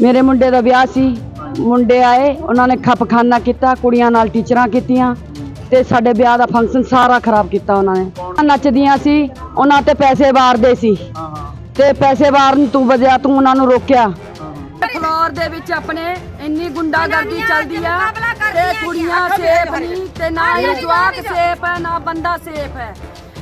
ਮੇਰੇ ਮੁੰਡੇ ਦਾ ਵਿਆਹ ਸੀ। ਮੁੰਡੇ ਆਏ ਉਹਨਾਂ ਨੇ ਖਪਖਾਨਾ ਕੀਤਾ ਕੁੜੀਆਂ ਨਾਲ ਟੀਚਰਾਂ ਕੀਤੀਆਂ ਤੇ ਸਾਡੇ ਵਿਆਹ ਦਾ ਫੰਕਸ਼ਨ ਸਾਰਾ ਖਰਾਬ ਕੀਤਾ ਉਹਨਾਂ ਨੇ। ਨੱਚਦੀਆਂ ਸੀ ਉਹਨਾਂ ਤੇ ਪੈਸੇ ਵਾਰਦੇ ਸੀ। ਹਾਂ ਹਾਂ ਤੇ ਪੈਸੇ ਵਾਰਨ ਤੂੰ ਵਜਿਆ ਤੂੰ ਉਹਨਾਂ ਨੂੰ ਰੋਕਿਆ। ਫਲੋਰ ਦੇ ਵਿੱਚ ਆਪਣੇ ਇੰਨੀ ਗੁੰਡਾਗਰਦੀ ਚੱਲਦੀ ਆ ਤੇ ਕੁੜੀਆਂ ਸੇਫ ਨਹੀਂ ਤੇ ਨਾ ਇਹ ਜਵਾਕ ਸੇਫ ਹੈ ਨਾ ਬੰਦਾ ਸੇਫ ਹੈ।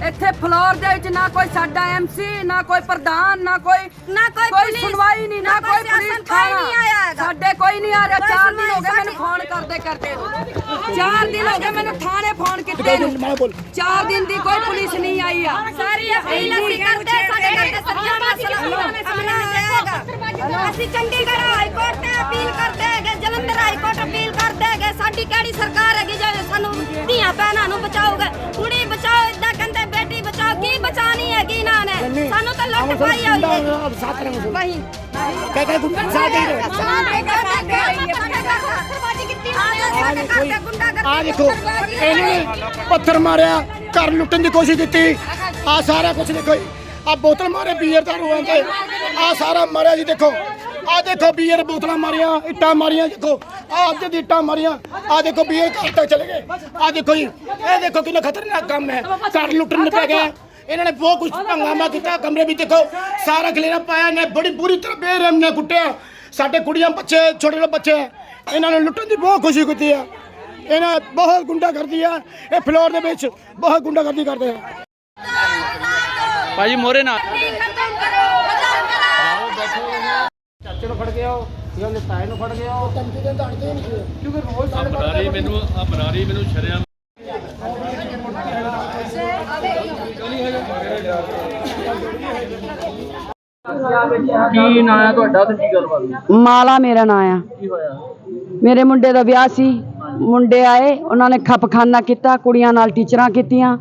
ਇੱਥੇ ਫਲੋਰ ਦੇ ਵਿੱਚ ਨਾ ਕੋਈ ਸਾਡਾ ਐਮਸੀ ਨਾ ਕੋਈ ਪ੍ਰਧਾਨ ਨਾ ਕੋਈ ਨਾ ਕੋਈ ਕੋਈ ਪੁਲਿਸ, ਸੁਣਵਾਈ ਨਹੀਂ ਨਾ ਕੋਈ ਪ੍ਰਸ਼ਾਸਨ, ਪੁਲਿਸ ਕੋਈ ਨਹੀਂ ਆਇਆ ਹੈਗਾ। ਸਾਡੇ ਕੋਈ ਨਹੀਂ ਆ ਰਿਹਾ ਕੋਈ ਚਾਰ ਦਿਨ ਹੋ ਗਏ ਮੈਨੂੰ ਫੋਨ ਕਰਦੇ ਕਰਦੇ ਨੂੰ। ਚਾਰ ਦਿਨ ਹੋ ਗਏ ਮੈਨੂੰ ਥਾਣੇ ਫੋਨ ਕੀਤੇ ਨੂੰ। ਚਾਰ ਦਿਨ ਦੀ ਕੋਈ ਪੁਲਿਸ ਨਹੀਂ ਆਈ ਆ। ਸਾਰੀ ਅਪੀਲ ਅਸੀਂ ਕਰਦੇ ਸਾਡੇ ਕਰਕੇ ਸੱਚਾ ਮਸਲਾ ਅਮਨਾ ਹੈਗਾ ਅਸੀਂ ਚੰਡੀਗੜ੍ਹ ਹਾਈ ਕੋਰਟ ਤੇ ਅਪੀਲ ਕਰਦੇ ਹੈਗੇ ਜਲੰਧਰ ਹਾਈ ਕੋਰਟ ਅਪੀਲ ਕਰਦੇ ਹੈਗੇ। ਸਾਡੀ ਕਿਹੜੀ ਸਰਕਾਰ ਹੈਗੀ ਜੋ ਸਾਨੂੰ ਧੀਆਂ ਭੈਣਾਂ ਨੂੰ ਬਚਾਊਗਾ? ਕੁੜੀ ਆ ਦੇਖੋ ਇਹਨਾਂ ਨੇ ਪੱਥਰ ਮਾਰਿਆ ਘਰ ਲੁੱਟਣ ਦੀ ਕੋਸ਼ਿਸ਼ ਕੀਤੀ। ਆ ਸਾਰਾ ਕੁਝ ਦੇਖੋ ਆ ਬੋਤਲ ਮਾਰੇ ਬੀਅਰ ਦਾ ਰੂਹਾਂ ਤੇ। ਆ ਸਾਰਾ ਮਾਰਿਆ ਜੀ ਦੇਖੋ। ਆ ਦੇਖੋ ਬੀਅਰ ਬੋਤਲਾਂ ਮਾਰੀਆਂ ਇੱਟਾਂ ਮਾਰੀਆਂ ਦੇਖੋ। ਆ ਅੱਜ ਦੀ ਇੱਟਾਂ ਮਾਰੀਆਂ। ਆ ਦੇਖੋ ਬੀਅਰ ਘਰ ਤੱਕ ਚਲੇ ਗਏ। ਆ ਦੇਖੋ ਜੀ ਇਹ ਦੇਖੋ ਕਿੰਨਾ ਖਤਰਨਾਕ ਕੰਮ ਹੈ। ਘਰ ਲੁੱਟਣ ਪੈ ਗਿਆ। ਇਹਨਾਂ ਨੇ ਬਹੁਤ ਕੁਝ ਹੰਗਾਮਾ ਕੀਤਾ ਕਮਰੇ ਵਿੱਚ ਦੇਖੋ ਸਾਰਾ ਖਲੇਰਾ ਪਾਇਆ ਨੇ ਬੜੀ ਬੁਰੀ ਤਰ੍ਹਾਂ ਬੇਰਹਿਮ ਨੇ ਕੁੱਟਿਆ ਸਾਡੇ ਕੁੜੀਆਂ ਬੱਚੇ ਛੋਟੇ ਛੋਟੇ ਬੱਚੇ ਇਹਨਾਂ ਨੇ ਲੁੱਟਣ ਦੀ ਬਹੁਤ ਕੋਸ਼ਿਸ਼ ਕੀਤੀ ਆ। ਇਹਨਾਂ ਬਹੁਤ ਗੁੰਡਾ ਕਰਦੀ ਆ। ਇਹ ਫਲੋਰ ਦੇ ਵਿੱਚ ਬਹੁਤ ਗੁੰਡਾ ਕਰਦੀ ਕਰਦੇ ਆ। ਭਾਜੀ ਮੋਰੇ ਨਾ ਚਾਚੇ ਨੂੰ ਫੜ ਕੇ ਆਓ ਜਾਂ ਉਹਦੇ ਤਾਏ ਨੂੰ ਫੜ ਕੇ ਆਓ। ਧਮਕੀ ਦੇ ਧੜਦੇ ਨਹੀਂ ਕਿਉਂਕਿ ਰੋਜ਼ ਸਾਡੇ ਬਰਾਰੀ ਮੈਨੂੰ ਆ ਬਰਾਰੀ ਮੈਨੂੰ ਸ਼ਰਿਆ ਕੀ ਨਾਂ ਹੈ ਤੁਹਾਡਾ ਤੇ ਕੀ ਗੱਲਬਾਤ ਹੋਈ? ਮਾਲਾ ਮੇਰਾ ਨਾਂ ਆ। ਕੀ ਹੋਇਆ? ਮੇਰੇ ਮੁੰਡੇ ਦਾ ਵਿਆਹ ਸੀ। ਮੁੰਡੇ ਆਏ ਉਹਨਾਂ ਨੇ ਖਪਖਾਨਾ ਕੀਤਾ ਕੁੜੀਆਂ ਨਾਲ ਟੀਚਰਾਂ ਕੀਤੀਆਂ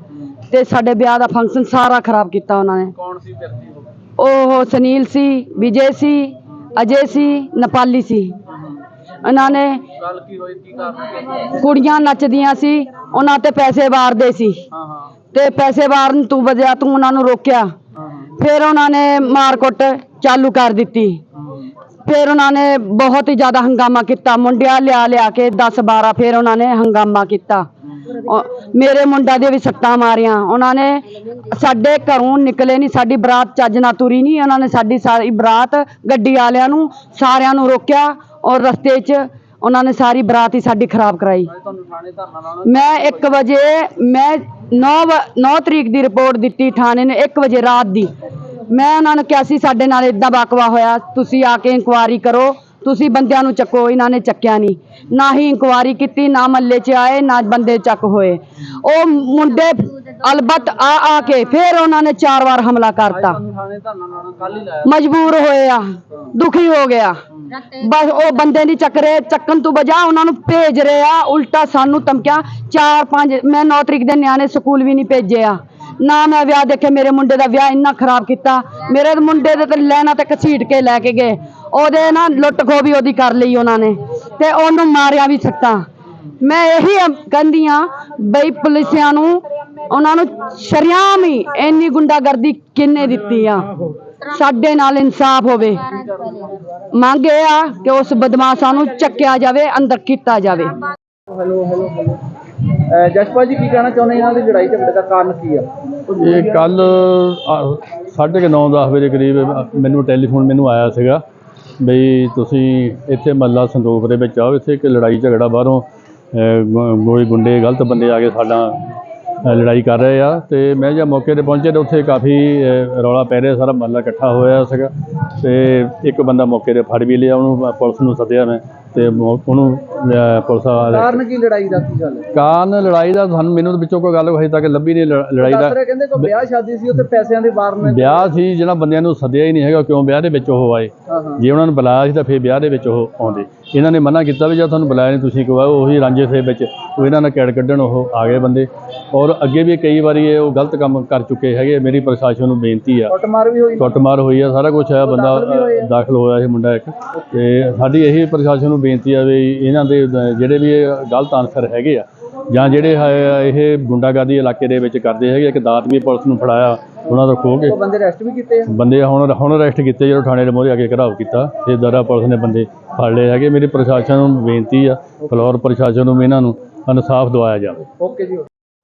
ਤੇ ਸਾਡੇ ਵਿਆਹ ਦਾ ਫੰਕਸ਼ਨ ਸਾਰਾ ਖਰਾਬ ਕੀਤਾ ਉਹਨਾਂ ਨੇ। ਕੌਣ ਸੀ ਵਿਅਕਤੀ ਉਹ? ਉਹ ਸੁਨੀਲ ਸੀ ਵਿਜੇ ਸੀ ਅਜੇ ਸੀ ਨੇਪਾਲੀ ਸੀ। ਉਹਨਾਂ ਨੇ ਗੱਲ ਕੀ ਹੋਈ? ਕੀ ਕਾਰਨ ਕੁੜੀਆਂ ਨੱਚਦੀਆਂ ਸੀ ਉਹਨਾਂ ਤੇ ਪੈਸੇ ਵਾਰਦੇ ਸੀ। ਹਾਂ ਹਾਂ। ਤੇ ਪੈਸੇ ਵਾਰਨ ਤੂੰ ਵਜਿਆ ਤੂੰ ਉਹਨਾਂ ਨੂੰ ਰੋਕਿਆ। ਫਿਰ ਉਹਨਾਂ ਨੇ ਮਾਰਕੁੱਟ ਚਾਲੂ ਕਰ ਦਿੱਤੀ। ਫਿਰ ਉਹਨਾਂ ਨੇ ਬਹੁਤ ਹੀ ਜ਼ਿਆਦਾ ਹੰਗਾਮਾ ਕੀਤਾ। ਮੁੰਡਿਆਂ ਲਿਆ ਲਿਆ ਕੇ 10 12 ਫਿਰ ਉਹਨਾਂ ਨੇ ਹੰਗਾਮਾ ਕੀਤਾ। ਮੇਰੇ ਮੁੰਡਾ ਦੇ ਵੀ ਸੱਟਾਂ ਮਾਰੀਆਂ। ਉਹਨਾਂ ਨੇ ਸਾਡੇ ਘਰੋਂ ਨਿਕਲੇ ਨਹੀਂ ਸਾਡੀ ਬਰਾਤ ਚੱਜ ਨਾ ਤੁਰੀ ਨਹੀਂ ਉਹਨਾਂ ਨੇ ਸਾਡੀ ਸਾਰੀ ਬਰਾਤ ਗੱਡੀ ਵਾਲਿਆਂ ਨੂੰ, ਸਾਰਿਆਂ ਨੂੰ ਰੋਕਿਆ ਔਰ ਰਸਤੇ 'ਚ ਉਹਨਾਂ ਨੇ ਸਾਰੀ ਬਰਾਤ ਹੀ ਸਾਡੀ ਖਰਾਬ ਕਰਾਈ। ਮੈਂ 1 ਵਜੇ, ਮੈਂ 9 9 ਤਰੀਕ ਦੀ ਰਿਪੋਰਟ ਦਿੱਤੀ ਥਾਣੇ ਨੇ 1 ਵਜੇ ਰਾਤ ਦੀ। ਮੈਂ ਉਹਨਾਂ ਨੂੰ ਕਿਹਾ ਸੀ, ਸਾਡੇ ਨਾਲ ਇਦਾਂ ਬਾਕਵਾ ਹੋਇਆ, ਤੁਸੀਂ ਆ ਕੇ ਇਨਕੁਆਰੀ ਕਰੋ, ਤੁਸੀਂ ਬੰਦਿਆਂ ਨੂੰ ਚੱਕੋ, ਇਹਨਾਂ ਨੇ ਚੱਕਿਆ ਨਹੀਂ। ਨਾ ਹੀ ਇਨਕੁਆਰੀ ਕੀਤੀ, ਨਾ ਮੱਲੇ 'ਚ ਆਏ, ਨਾ ਬੰਦੇ ਚੱਕ ਹੋਏ। ਉਹ ਮੁੰਡੇ ਅਲਬਤ ਆ ਆ ਕੇ ਫਿਰ ਉਹਨਾਂ ਨੇ ਚਾਰ ਵਾਰ ਹਮਲਾ ਕਰਤਾ। ਮਜਬੂਰ ਹੋਏ ਆ, ਦੁਖੀ ਹੋ ਗਿਆ। ਬਸ ਉਹ ਬੰਦੇ ਨਹੀਂ ਚੱਕ ਰਹੇ, ਚੱਕਣ ਤੋਂ ਬਜਾ ਉਹਨਾਂ ਨੂੰ ਭੇਜ ਰਹੇ ਆ, ਉਲਟਾ ਸਾਨੂੰ ਧਮਕਿਆ, ਚਾਰ, ਪੰਜ, ਮੈਂ 9 ਤਰੀਕ ਦੇ ਨਿਆਣੇ ਸਕੂਲ ਵੀ ਨਹੀਂ ਭੇਜਿਆ ਨਾ ਮੈਂ ਵਿਆਹ ਦੇਖੇ, ਮੇਰੇ ਮੁੰਡੇ ਦਾ ਵਿਆਹ ਇੰਨਾ ਖਰਾਬ ਕੀਤਾ। ਮੇਰੇ ਮੁੰਡੇ ਦੇ ਤੇ ਲੈਣਾ ਤੇ ਘਸੀਟ ਕੇ ਲੈ ਕੇ ਗਏ। ਉਹਦੇ ਨਾ ਲੁੱਟ ਖੋ ਵੀ ਉਹਦੀ ਕਰ ਲਈ ਉਹਨਾਂ ਨੇ। ਤੇ ਉਹਨੂੰ ਮਾਰਿਆ ਵੀ ਸੱਟਾਂ। ਮੈਂ ਇਹੀ ਕਹਿੰਦੀ ਆ ਬਈ ਪੁਲਿਸਿਆਂ ਨੂੰ, ਉਹਨਾਂ ਨੂੰ ਸ਼ਰਿਆਮ ਹੀ ਇੰਨੀ ਗੁੰਡਾਗਰਦੀ ਕਿੰਨੇ ਦਿੱਤੀ ਆ? ਸਾਡੇ ਨਾਲ ਇਨਸਾਫ ਹੋਵੇ। ਮੰਗ ਇਹ ਆ ਕਿ ਉਸ ਬਦਮਾਸ਼ਾਂ ਨੂੰ ਚੱਕਿਆ ਜਾਵੇ, ਅੰਦਰ ਕੀਤਾ ਜਾਵੇ। ਜਸਪਾਲ ਜੀ, ਕੀ ਕਹਿਣਾ ਚਾਹੁੰਦੇ ਇਹਨਾਂ ਦੀ ਲੜਾਈ ਝਗੜੇ ਦਾ ਕਾਰਨ ਕੀ ਆ? ਇਹ ਕੱਲ ਸਾਢੇ ਕੁ ਨੌ 10 ਵਜੇ ਕਰੀਬ ਮੈਨੂੰ ਟੈਲੀਫੋਨ ਮੈਨੂੰ ਆਇਆ ਸੀਗਾ ਬਈ ਤੁਸੀਂ ਇੱਥੇ ਮੱਲਾ ਸੰਦੂਕ ਦੇ ਵਿੱਚ ਆਓ, ਇੱਥੇ ਇੱਕ ਲੜਾਈ ਝਗੜਾ ਬਾਹਰੋਂ ਗੋ- ਕੋਈ ਗੁੰਡੇ, ਗਲਤ ਬੰਦੇ ਆ ਕੇ ਸਾਡਾ ਲੜਾਈ ਕਰ ਰਹੇ ਆ ਤੇ ਮੈਂ ਜਦ ਮੌਕੇ ਤੇ ਪਹੁੰਚੇ ਤੇ ਉੱਥੇ ਕਾਫੀ ਰੌਲਾ ਪੈ ਰਿਹਾ, ਸਾਰਾ ਮੱਲਾ ਇਕੱਠਾ ਹੋਇਆ ਸੀਗਾ ਤੇ ਇੱਕ ਬੰਦਾ ਮੌਕੇ ਤੇ ਫੜ ਵੀ ਲਿਆ, ਉਹਨੂੰ ਪੁਲਿਸ ਨੂੰ ਸੱਦਿਆ ਮੈਂ। ਤੇ ਉਹਨੂੰ ਪੁਲਿਸ ਵਾਲੇ ਕਾਰਨ ਕੀ ਲੜਾਈ ਦਾ ਕੀ ਗੱਲ? ਹੈ ਕਾਰਨ ਲੜਾਈ ਦਾ ਸਾਨੂੰ ਮੈਨੂੰ ਤਾਂ ਵਿੱਚੋਂ ਕੋਈ ਗੱਲ ਹਜੇ ਤੱਕ ਲੱਭੀ ਨਹੀਂ ਲੜਾਈ ਦਾ। ਦੱਸ ਕਹਿੰਦੇ ਕੋਈ ਵਿਆਹ ਸ਼ਾਦੀ ਸੀ ਉੱਥੇ ਪੈਸਿਆਂ ਦੀ ਵਾਰ ਨੇ ਵਿਆਹ ਸੀ ਜਿਹੜਾ ਬੰਦਿਆਂ ਨੂੰ ਸੱਦਿਆ ਹੀ ਨਹੀਂ ਹੈਗਾ ਕਿਉਂ ਵਿਆਹ ਦੇ ਵਿੱਚ ਉਹ ਆਏ। ਜੇ ਉਹਨਾਂ ਨੂੰ ਬੁਲਾਇਆ ਸੀ ਤਾਂ ਫਿਰ ਵਿਆਹ ਦੇ ਵਿੱਚ ਉਹ ਆਉਂਦੇ। ਇਹਨਾਂ ਨੇ ਮਨਾ ਕੀਤਾ ਵੀ ਜਦ ਤੁਹਾਨੂੰ ਬੁਲਾਇਆ ਨਹੀਂ ਤੁਸੀਂ ਆਏ ਉਹੀ ਰਾਂਝੇ ਸੇ ਵਿੱਚ ਉਹ ਇਹਨਾਂ ਨਾਲ ਕੈੜ ਕੱਢਣ ਉਹ ਆ ਗਏ ਬੰਦੇ। ਔਰ ਅੱਗੇ ਵੀ ਕਈ ਵਾਰੀ ਇਹ ਉਹ ਗਲਤ ਕੰਮ ਕਰ ਚੁੱਕੇ ਹੈਗੇ ਮੇਰੀ ਪ੍ਰਸ਼ਾਸਨ ਨੂੰ ਬੇਨਤੀ ਆ। ਕੁੱਟਮਾਰ ਵੀ ਹੋਈ। ਕੁੱਟਮਾਰ ਹੋਈ ਆ ਸਾਰਾ ਕੁਝ ਹੈ ਬੰਦਾ ਦਾਖਲ ਹੋਇਆ ਸੀ ਮੁੰਡਾ ਇੱਕ। ਤੇ ਸਾਡੀ ਇਹੀ ਪ੍ਰਸ਼ਾਸਨ ਨੂੰ ਬੇਨਤੀ ਆ ਵੀ ਇਹਨਾਂ ਦੇ ਜਿਹੜੇ ਵੀ ਇਹ ਗਲਤ ਆਨਸਰ ਹੈਗੇ ਆ ਜਾਂ ਜਿਹੜੇ ਇਹ ਗੁੰਡਾਗਰਦੀ ਇਲਾਕੇ ਦੇ ਵਿੱਚ ਕਰਦੇ ਹੈਗੇ ਇੱਕ ਦਾਤ ਵੀ ਪੁਲਿਸ ਨੂੰ ਫੜਾਇਆ ਉਹਨਾਂ ਤੋਂ ਖੋਹ ਕੇ। ਬੰਦੇ ਅਰੈਸਟ ਵੀ ਕੀਤੇ ਆ? ਬੰਦੇ ਹੁਣ ਹੁਣ ਅਰੈਸਟ ਕੀਤੇ ਜਦੋਂ ਥਾਣੇ ਦੇ ਮੂਹਰੇ ਆ ਕੇ ਘਰਾਓ ਕੀਤਾ ਤੇ ਦਰਾ ਪੁਲਿਸ ਨੇ ਬੰਦੇ ਫੜ ਲਏ ਹੈਗੇ। ਮੇਰੀ ਪ੍ਰਸ਼ਾਸਨ ਨੂੰ ਬੇਨਤੀ ਆ ਫਲੋਰ ਪ੍ਰਸ਼ਾਸਨ ਨੂੰ ਵੀ ਇਹਨਾਂ ਨੂੰ ਇਨਸਾਫ ਦਿਵਾਇਆ ਜਾਵੇ। ਓਕੇ ਜੀ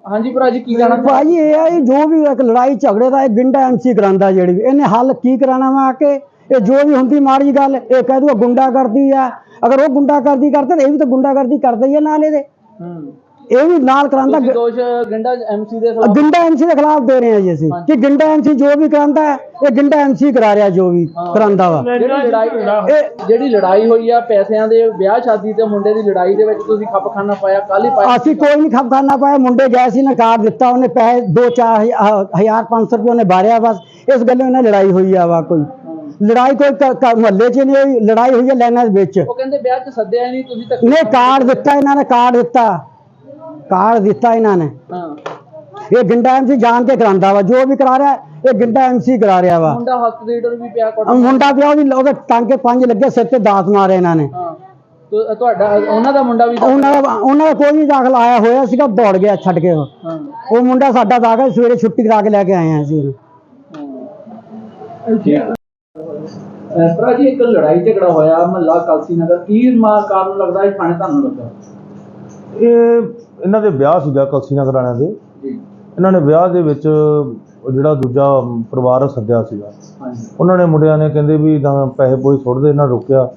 ਹਾਂਜੀ ਭਰਾ ਜੀ ਕੀ ਕਹਿਣਾ ਭਾਜੀ ਇਹ ਆ ਜੀ ਜੋ ਵੀ ਇੱਕ ਲੜਾਈ ਝਗੜੇ ਦਾ ਇਹ ਗਿੰਡਾ ਐਮਸੀ ਕਰਾਂਦਾ ਜਿਹੜੀ ਵੀ। ਇਹਨੇ ਹੱਲ ਕੀ ਕਰਾਣਾ ਵਾ ਆ ਕੇ? ਇਹ ਜੋ ਵੀ ਹੁੰਦੀ ਮਾੜੀ ਗੱਲ ਇਹ ਕਹਿ ਦੂਗਾ ਗੁੰਡਾ ਕਰਦੀ ਆ। ਅਗਰ ਉਹ ਗੁੰਡਾ ਕਰਦੀ ਕਰਦਾ ਤਾਂ ਇਹ ਵੀ ਤਾਂ ਗੁੰਡਾ ਕਰਦੀ ਕਰਦਾ ਹੀ ਆ ਨਾਲ ਇਹਦੇ। ਹੂੰ। ਇਹ ਵੀ ਨਾਲ ਕਰਾਂਦਾ ਦੋਸ਼ ਗੰਡਾ ਐਮਸੀ ਦੇ ਖਿਲਾਫ? ਗਿੰਡਾ ਐਮਸੀ ਦੇ ਖਿਲਾਫ ਦੇ ਰਹੇ ਆ ਜੀ ਅਸੀਂ। ਕਿ ਗਿੰਡਾ ਐਮਸੀ ਜੋ ਵੀ ਕਰਾਂਦਾ ਹੈ ਇਹ ਗਿੰਡਾ ਐਮਸੀ ਕਰਾ ਰਿਹਾ ਜੋ ਵੀ ਕਰਾਂਦਾ ਵਾ। ਜਿਹੜੀ ਲੜਾਈ ਇਹ ਜਿਹੜੀ ਲੜਾਈ ਹੋਈ ਆ ਪੈਸਿਆਂ ਦੇ ਵਿਆਹ ਸ਼ਾਦੀ ਤੇ ਮੁੰਡੇ ਦੀ ਲੜਾਈ ਦੇ ਵਿੱਚ ਤੁਸੀਂ ਖੱਪ ਖਾਨਾ ਪਾਇਆ ਕੱਲ ਹੀ ਪਾਇਆ? ਅਸੀਂ ਕੋਈ ਨਹੀਂ ਖਪਖਾਨਾ ਪਾਇਆ ਮੁੰਡੇ ਗਏ ਸੀ ਨੇ ਕਾਰਡ ਦਿੱਤਾ ਉਹਨੇ ਪੈਸੇ 2-4 ਹਜ਼ਾਰ 500 ਰੁਪਏ ਉਹਨੇ ਬਾਰਿਆ ਬਸ। ਇਸ ਗੱਲੋਂ ਇਹਨਾਂ ਲੜਾਈ ਹੋਈ ਆ ਵਾ ਕੋਈ। ਲੜਾਈ ਕੋਈ ਮੁਹੱਲੇ 'ਚ ਨਹੀਂ ਹੋਈ ਲੜਾਈ ਹੋਈ ਹੈ ਲੈਣਾ ਦੇ ਵਿੱਚ। ਉਹ ਕਹਿੰਦੇ ਵਿਆਹ 'ਚ ਸੱਦਿਆ ਨਹੀਂ ਤੁਸੀਂ ਤਾਂ ਨੇ ਕਾਰਡ ਦਿੱਤਾ ਇਹਨਾਂ ਨੇ ਕਾਰਡ ਦਿੱਤਾ। ਕਾਰਡ ਦਿੱਤਾ ਇਹਨਾਂ ਨੇ। ਹਾਂ ਇਹ ਗਿੰਡਾ ਐਮਸੀ ਜਾਣ ਕੇ ਕਰਾਂਦਾ ਵਾ ਜੋ ਵੀ ਕਰਾ ਰਿਹਾ ਇਹ ਗਿੰਡਾ ਐਮਸੀ ਕਰਾ ਰਿਹਾ ਵਾ। ਮੁੰਡਾ ਹੱਥ ਰੀਡਰ ਵੀ ਪਿਆ ਕੋਟ ਮੁੰਡਾ ਪਿਆ ਉਹਦੀ ਉਹਦੇ ਟਾਂਕੇ ਪੰਜ ਲੱਗੇ ਸਿਰ ਤੇ ਦਾਤ ਮਾਰੇ ਇਹਨਾਂ ਨੇ। ਤੁਹਾਡਾ ਉਹਨਾਂ ਦਾ ਮੁੰਡਾ ਵੀ ਉਹਨਾਂ ਦਾ ਉਹਨਾਂ ਦਾ ਕੋਈ ਨਹੀਂ ਦਾਖਲ ਆਇਆ ਹੋਇਆ ਸੀਗਾ ਦੌੜ ਗਿਆ ਛੱਡ ਕੇ ਉਹ। ਉਹ ਮੁੰਡਾ ਸਾਡਾ ਦਾਖਲ ਸਵੇਰੇ ਛੁੱਟੀ ਕਰਾ ਕੇ ਲੈ ਕੇ ਆਏ ਆ ਅਸੀਂ ਉਹਨੂੰ। ਅਹ ਭਰਾ ਜੀ ਇੱਕ ਲੜਾਈ ਝਗੜਾ ਹੋਇਆ ਮਹੱਲਾ ਕਲਸੀ ਨਗਰ ਕੀ ਮਾ ਕਾਰਨ ਲੱਗਦਾ ਇਹ ਥਾਣੇ ਤੁਹਾਨੂੰ ਲੱਗਾ ਇਹ ਇਹਨਾਂ ਦੇ ਵਿਆਹ ਸੀਗਾ ਕਲਸੀ ਨਗਰ ਵਾਲਿਆਂ ਦੇ। ਇਹਨਾਂ ਨੇ ਵਿਆਹ ਦੇ ਵਿੱਚ ਜਿਹੜਾ ਦੂਜਾ ਪਰਿਵਾਰ ਸੱਦਿਆ ਸੀਗਾ। ਉਹਨਾਂ ਨੇ ਮੁੰਡਿਆਂ ਨੇ ਕਹਿੰਦੇ ਵੀ ਪੈਸੇ ਪੋਈ ਸੁੱਟਦੇ ਇਹਨਾਂ ਰੋਕਿਆ।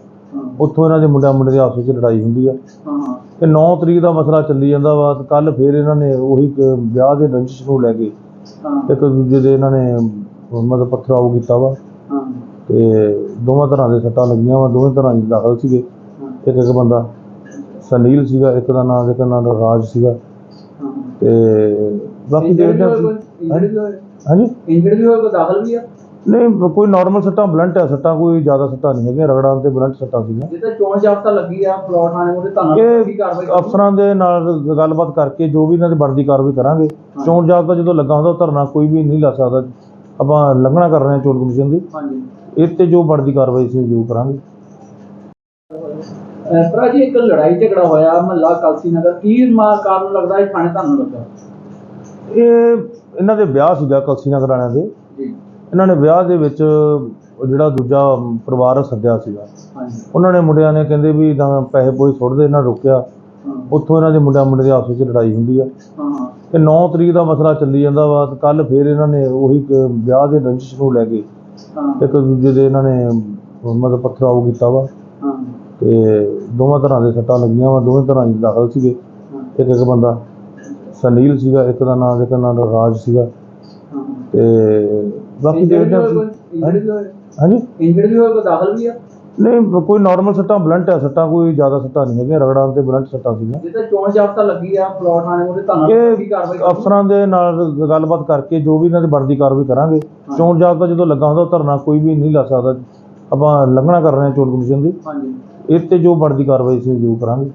ਉੱਥੋਂ ਇਹਨਾਂ ਦੇ ਮੁੰਡਿਆਂ ਮੁੰਡੇ ਦੇ ਆਪਸ ਵਿੱਚ ਲੜਾਈ ਹੁੰਦੀ ਆ। ਤੇ 9 ਤਰੀਕ ਦਾ ਮਸਲਾ ਚੱਲੀ ਜਾਂਦਾ ਵਾ ਕੱਲ ਫੇਰ ਇਹਨਾਂ ਨੇ ਉਹੀ ਵਿਆਹ ਦੇ ਰੰਜਿਸ਼ ਨੂੰ ਲੈ ਕੇ ਇੱਕ ਦੂਜੇ ਦੇ ਇਹਨਾਂ ਨੇ ਮਤਲਬ ਪਥਰਾਓ ਕੀਤਾ ਵਾ। ਤੇ ਦੋਵਾਂ ਤਰ੍ਹਾਂ ਦੇ ਸੱਟਾਂ ਲੱਗੀਆਂ ਵਾ ਦੋਵੇਂ ਤਰ੍ਹਾਂ ਦੇ ਦਾਖਲ ਸੀਗੇ। ਇੱਕ ਇੱਕ ਬੰਦਾ। ਸਨੀਲ ਸੀਗਾ ਇੱਕ ਦਾ ਨਾਮ ਇੱਕ ਨਾਮ ਰਾਜ ਸੀਗਾ। ਹਾਂ ਤੇ ਬਾਕੀ ਵੀ ਹੋਇਆ ਕੋਈ? ਇੰਜਰਡ ਵੀ ਹੋਇਆ ਹਾਂਜੀ? ਇੰਜਰਡ ਵੀ ਹੋਇਆ ਕੋਈ ਦਾਖਲ ਵੀ ਆ? ਨਹੀਂ ਕੋਈ ਨਾਰਮਲ ਸੱਟਾਂ ਬਲੰਟ ਹੈ ਸੱਟਾਂ ਕੋਈ ਜ਼ਿਆਦਾ ਸੱਟਾਂ ਨਹੀਂ ਹੈਗੀਆਂ ਰਗੜਾਂ ਤੇ ਬਲੰਟ ਸੱਟਾਂ ਸੀਗੀਆਂ। ਜਿੱਥੇ ਚੋਣ ਜਾਬਤਾ ਲੱਗੀ ਆ ਫਲੋਰ ਥਾਣੇ ਮੋਰੇ ਤੁਹਾਨੂੰ ਕੀ ਇਹ ਕਾਰਵਾਈ ਕਰਨੀ? ਅਫਸਰਾਂ ਦੇ ਨਾਲ ਗੱਲਬਾਤ ਕਰਕੇ ਜੋ ਵੀ ਇਹਨਾਂ ਦੀ ਬਣਦੀ ਕਾਰਵਾਈ ਕਰਾਂਗੇ। ਚੋਣ ਜਾਬਤਾ ਜਦੋਂ ਲੱਗਾ ਹੁੰਦਾ ਉਹ ਧਰਨਾ ਕੋਈ ਵੀ ਨਹੀਂ ਲਾ ਸਕਦਾ। ਆਪਾਂ ਲੰਘਣਾ ਕਰ ਰਹੇ ਹਾਂ ਚੋਣ ਕਮਿਸ਼ਨ ਦੀ। ਹਾਂਜੀ। ਇਹ ਤੇ ਜੋ ਬਣਦੀ ਕਾਰਵਾਈ ਸੀ ਜੋ ਕਰਾਂਗੇ। ਭਰਾ ਜੀ ਇੱਕ ਲੜਾਈ ਝਗੜਾ ਹੋਇਆ ਮਹੱਲਾ ਕਲਸੀ ਨਗਰ। ਕੀ ਮਾ ਕਾਰਨ ਲੱਗਦਾ ਇਹ ਥਾਣੇ ਤੁਹਾਨੂੰ ਲੱਗਾ ਇਹ ਇਹਨਾਂ ਦੇ ਵਿਆਹ ਸੀਗਾ ਕਲਸੀ ਨਗਰ ਵਾਲਿਆਂ ਦੇ। ਜੀ। ਇਹਨਾਂ ਨੇ ਵਿਆਹ ਦੇ ਵਿੱਚ ਜਿਹੜਾ ਦੂਜਾ ਪਰਿਵਾਰ ਸੱਦਿਆ ਸੀਗਾ। ਉਹਨਾਂ ਨੇ ਮੁੰਡਿਆਂ ਨੇ ਕਹਿੰਦੇ ਵੀ ਤਾਂ ਪੈਸੇ ਪੋਈ ਸੁੱਟਦੇ ਇਹਨਾਂ ਰੋਕਿਆ। ਉੱਥੋਂ ਇਹਨਾਂ ਦੇ ਮੁੰਡਿਆਂ ਮੁੰਡੇ ਦੇ ਆਪਸ ਵਿੱਚ ਲੜਾਈ ਹੁੰਦੀ ਆ। ਤੇ 9 ਤਰੀਕ ਦਾ ਮਸਲਾ ਚੱਲੀ ਜਾਂਦਾ ਵਾ ਤੇ ਕੱਲ ਫੇਰ ਇਹਨਾਂ ਨੇ ਉਹੀ ਵਿਆਹ ਦੇ ਰੰਜਿਸ਼ ਨੂੰ ਲੈ ਕੇ ਇੱਕ ਦੂਜੇ ਦੇ ਇਹਨਾਂ ਨੇ ਮਤਲਬ ਪਥਰਾਓ ਕੀਤਾ ਵਾ। ਤੇ ਦੋਵਾਂ ਤਰ੍ਹਾਂ ਦੇ ਸੱਟਾਂ ਲੱਗੀਆਂ ਵਾ ਦੋਵੇਂ ਤਰ੍ਹਾਂ ਦੇ ਦਾਖਲ ਸੀਗੇ। ਇੱਕ ਇੱਕ ਬੰਦਾ ਸਨੀਲ ਸੀਗਾ ਇੱਕ ਦਾ ਨਾਮ ਇੱਕ ਨਾਮ ਰਾਜ ਸੀਗਾ। ਹਾਂ ਤੇ ਬਾਕੀ ਵੀ ਹੋਇਆ ਹਾਂਜੀ। ਇੰਜਰਡ ਵੀ ਹੋਇਆ? ਕੋਈ ਦਾਖਲ ਵੀ ਆ? ਨਹੀਂ ਕੋਈ ਨਾਰਮਲ ਸੱਟਾਂ ਬਲੰਟ ਹੈ ਸੱਟਾਂ ਕੋਈ ਜ਼ਿਆਦਾ ਸੱਟਾਂ ਨਹੀਂ ਹੈਗੀਆਂ ਰਗੜਾਂ ਤੇ ਬਲੰਟ ਸੱਟਾਂ ਸੀਗੀਆਂ। ਜਿੱਥੇ ਚੋਣ ਜਾਬਤਾ ਲੱਗੀ ਆ ਫਲੋਰ ਥਾਣੇ ਮੋਰੇ ਤੁਹਾਨੂੰ ਕੀ ਕਾਰਵਾਈ? ਅਫਸਰਾਂ ਦੇ ਨਾਲ ਗੱਲਬਾਤ ਕਰਕੇ ਜੋ ਵੀ ਇਹਨਾਂ ਦੀ ਬਣਦੀ ਕਾਰਵਾਈ ਕਰਾਂਗੇ। ਚੋਣ ਜਾਬਤਾ ਜਦੋਂ ਲੱਗਾ ਹੁੰਦਾ ਧਰਨਾ ਕੋਈ ਵੀ ਨਹੀਂ ਲਾ ਸਕਦਾ। ਆਪਾਂ ਲੰਘਣਾ ਕਰ ਰਹੇ ਹਾਂ ਚੋਣ ਕਮਿਸ਼ਨ ਦੀ। ਹਾਂਜੀ। ਇਹ ਤੇ ਜੋ ਬਣਦੀ ਕਾਰਵਾਈ ਸੀ ਜੋ ਕਰਾਂਗੇ।